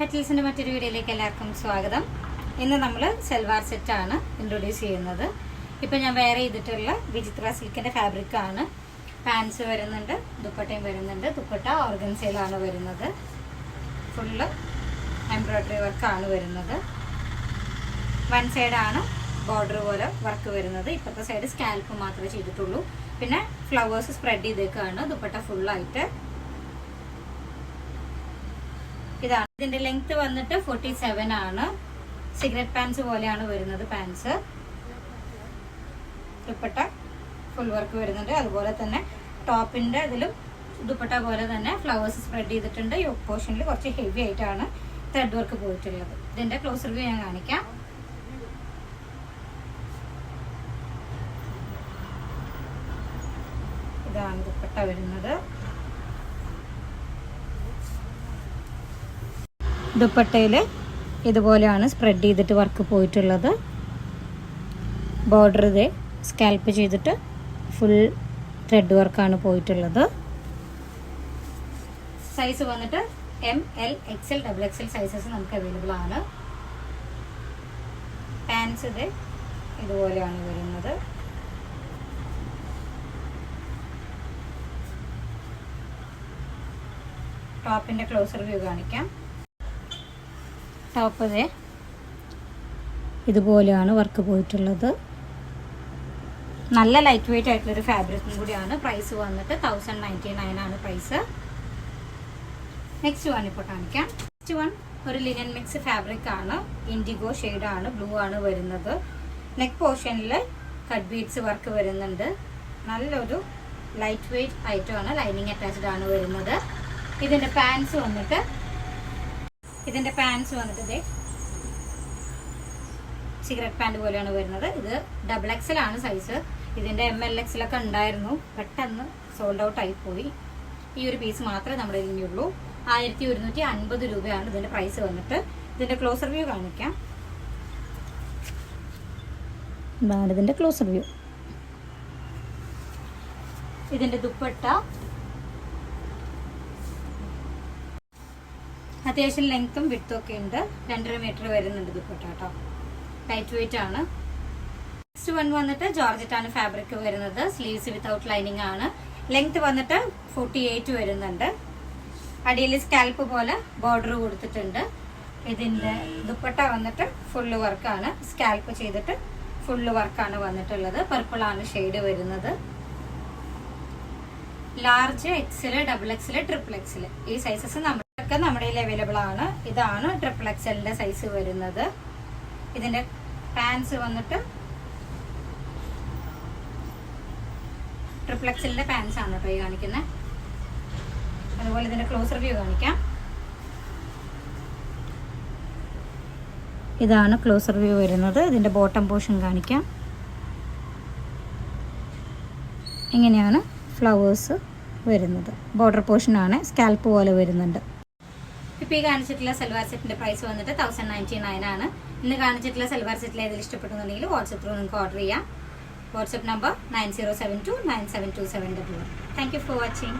പെറ്റൽസിന്റെ മറ്റൊരു വീഡിയോയിലേക്ക് എല്ലാവർക്കും സ്വാഗതം. ഇന്ന് നമ്മൾ സെൽവാർ സെറ്റാണ് ഇൻട്രൊഡ്യൂസ് ചെയ്യുന്നത്. ഇപ്പൊ ഞാൻ വേറെ ചെയ്തിട്ടുള്ള വിചിത്ര സിൽക്കിന്റെ ഫാബ്രിക് ആണ്. പാൻസ് വരുന്നുണ്ട് ദുപ്പട്ടയും വരുന്നുണ്ട്. ദുപ്പട്ട ഓർഗൻസയിലാണ് വരുന്നത്. ഫുള്ള് എംബ്രോയിഡറി വർക്കാണ് വരുന്നത്. വൺ സൈഡാണ് ബോർഡർ പോലെ വർക്ക് വരുന്നത്. ഇപ്പോഴത്തെ സൈഡ് സ്കാൽപ്പ് മാത്രമേ ചെയ്തിട്ടുള്ളൂ. പിന്നെ ഫ്ലവേഴ്സ് സ്പ്രെഡ് ചെയ്തേക്കാണ്. ദുപ്പട്ട ഫുള്ളായിട്ട് ഇതാണ്. ഇതിന്റെ ലെങ്ത് വന്നിട്ട് ഫോർട്ടി സെവൻ ആണ്. സിഗരറ്റ് പാൻസ് പോലെയാണ് വരുന്നത് പാൻസ് ദുപ്പട്ട ഫുൾ വർക്ക് വരുന്നുണ്ട്. അതുപോലെ തന്നെ ടോപ്പിന്റെ ഇതിലും ദുപ്പട്ട പോലെ തന്നെ ഫ്ലവേഴ്സ് സ്പ്രെഡ് ചെയ്തിട്ടുണ്ട്. ഈ പോർഷനിൽ കുറച്ച് ഹെവി ആയിട്ടാണ് ത്രെഡ് വർക്ക് പോയിട്ടുള്ളത്. ഇതിന്റെ ക്ലോസർ റിവ്യൂ ഞാൻ കാണിക്കാം. ഇതാണ് ദുപ്പട്ട വരുന്നത്. ദുപ്പട്ടയിൽ ഇതുപോലെയാണ് സ്പ്രെഡ് ചെയ്തിട്ട് വർക്ക് പോയിട്ടുള്ളത്. ബോർഡർ ഇത് സ്കാൽപ്പ് ചെയ്തിട്ട് ഫുൾ ത്രെഡ് വർക്കാണ് പോയിട്ടുള്ളത്. സൈസ് വന്നിട്ട് M L X L double X L sizes നമുക്ക് അവൈലബിൾ ആണ്. പാൻസ് ഇത് ഇതുപോലെയാണ് വരുന്നത്. ടോപ്പിന്റെ ക്ലോസർ വ്യൂ കാണിക്കാം. ടോപ്പ് ഇതേ ഇതുപോലെയാണ് വർക്ക് പോയിട്ടുള്ളത്. നല്ല ലൈറ്റ് വെയിറ്റ് ആയിട്ടുള്ളൊരു ഫാബ്രിക്കും കൂടിയാണ്. പ്രൈസ് വന്നിട്ട് തൗസൻഡ് നയന്റി നയൻ ആണ് പ്രൈസ് നെക്സ്റ്റ് വൺ ഇപ്പോൾ കാണിക്കാം. നെക്സ്റ്റ് വൺ ഒരു ലിനൻ മിക്സ് ഫാബ്രിക് ആണ്. ഇൻഡിഗോ ആണ് ബ്ലൂ ആണ് വരുന്നത്. നെക്ക് പോർഷനിൽ കട്ട് ബീഡ്സ് വർക്ക് വരുന്നുണ്ട്. നല്ലൊരു ലൈറ്റ് വെയിറ്റ് ഐറ്റമാണ് ലൈനിങ് അറ്റാച്ച്ഡ് ആണ് വരുന്നത്. ഇതിന്റെ പാൻസ് വന്നിട്ട് ഇതിന്റെ പാൻസ് വന്നിട്ട് സിഗരറ്റ് പാന്റ് പോലെയാണ് വരുന്നത്. ഇത് ഡബിൾ എക്സൽ ആണ് സൈസ് ഇതിന്റെ എം എൽ എക്സിലൊക്കെ ഉണ്ടായിരുന്നു. പെട്ടെന്ന് സോൾഡ് ഔട്ട് ആയിപ്പോയി പോയി. ഈ ഒരു പീസ് മാത്രമേ നമ്മുടെ ഇനിയുള്ളൂ ആയിരത്തി ഒരുന്നൂറ്റി അൻപത് രൂപയാണ് ഇതിന്റെ പ്രൈസ് വന്നിട്ട്. ഇതിന്റെ ക്ലോസർ വ്യൂ കാണിക്കാം. ഇതാണ് ഇതിന്റെ ക്ലോസർ വ്യൂ ഇതിന്റെ ദുപ്പട്ട. അത്യാവശ്യം ലെങ്ത്തും ഒക്കെ ഉണ്ട്. രണ്ടര മീറ്റർ വരുന്നുണ്ട് ദുപ്പട്ട കേട്ടോ. ലൈറ്റ് വെയിറ്റ് ആണ്. നെക്സ്റ്റ് വൺ വന്നിട്ട് ജോർജറ്റ് ആണ് ഫാബ്രിക് വരുന്നത്. സ്ലീവ്സ് വിത്തൗട്ട് ലൈനിങ് ആണ്. ലെങ്ത് വന്നിട്ട് ഫോർട്ടി എയ്റ്റ് വരുന്നുണ്ട്. അടിയിൽ സ്കാൽപ്പ് പോലെ ബോർഡർ കൊടുത്തിട്ടുണ്ട്. ഇതിന്റെ ദുപ്പട്ട വന്നിട്ട് ഫുള്ള് വർക്കാണ് സ്കാൽപ്പ് ചെയ്തിട്ട് ഫുള്ള് വർക്കാണ് വന്നിട്ടുള്ളത്. പർപ്പിൾ ആണ് ഷെയ്ഡ് വരുന്നത്. ലാർജ് എക്സിൽ ഡബിൾ എക്സിൽ ട്രിപ്പിൾ എക്സിൽ ഈ സൈസസ് നമ്മളൊക്കെ നമ്മുടെ കയ്യിൽ അവൈലബിൾ ആണ്. ഇതാണ് ട്രിപ്പിൾ എക്സലിന്റെ സൈസ് വരുന്നത്. ഇതിന്റെ പാൻസ് വന്നിട്ട് ട്രിപ്പിൾ എക്സലിന്റെ പാൻസ് ആണ് കേട്ടോ ഈ കാണിക്കുന്നത് അതുപോലെ ഇതിന്റെ ക്ലോസർ വ്യൂ കാണിക്കാം. ഇതാണ് ക്ലോസർ വ്യൂ വരുന്നത്. ഇതിന്റെ ബോട്ടം പോർഷൻ കാണിക്കാം. ഇങ്ങനെയാണ് ഫ്ലവേഴ്സ് വരുന്നത്. ബോർഡർ പോർഷനാണ് സ്കാൽപ്പ് പോലെ വരുന്നുണ്ട്. ഇപ്പോൾ ഈ കാണിച്ചിട്ടുള്ള സൽവാർ സെറ്റിന്റെ പ്രൈസ് വന്നിട്ട് തൗസൻഡ് നയന്റി നയൻ ആണ്. ഇന്ന് കാണിച്ചിട്ടുള്ള സൽവാർ സെറ്റിൽ ഏതെങ്കിലും ഇഷ്ടപ്പെടുന്നുണ്ടെങ്കിൽ വാട്സപ്പ് ത്രൂ നിങ്ങൾക്ക് ഓർഡർ ചെയ്യാം. WhatsApp number nine zero seven two nine seven two seven double thank you for watching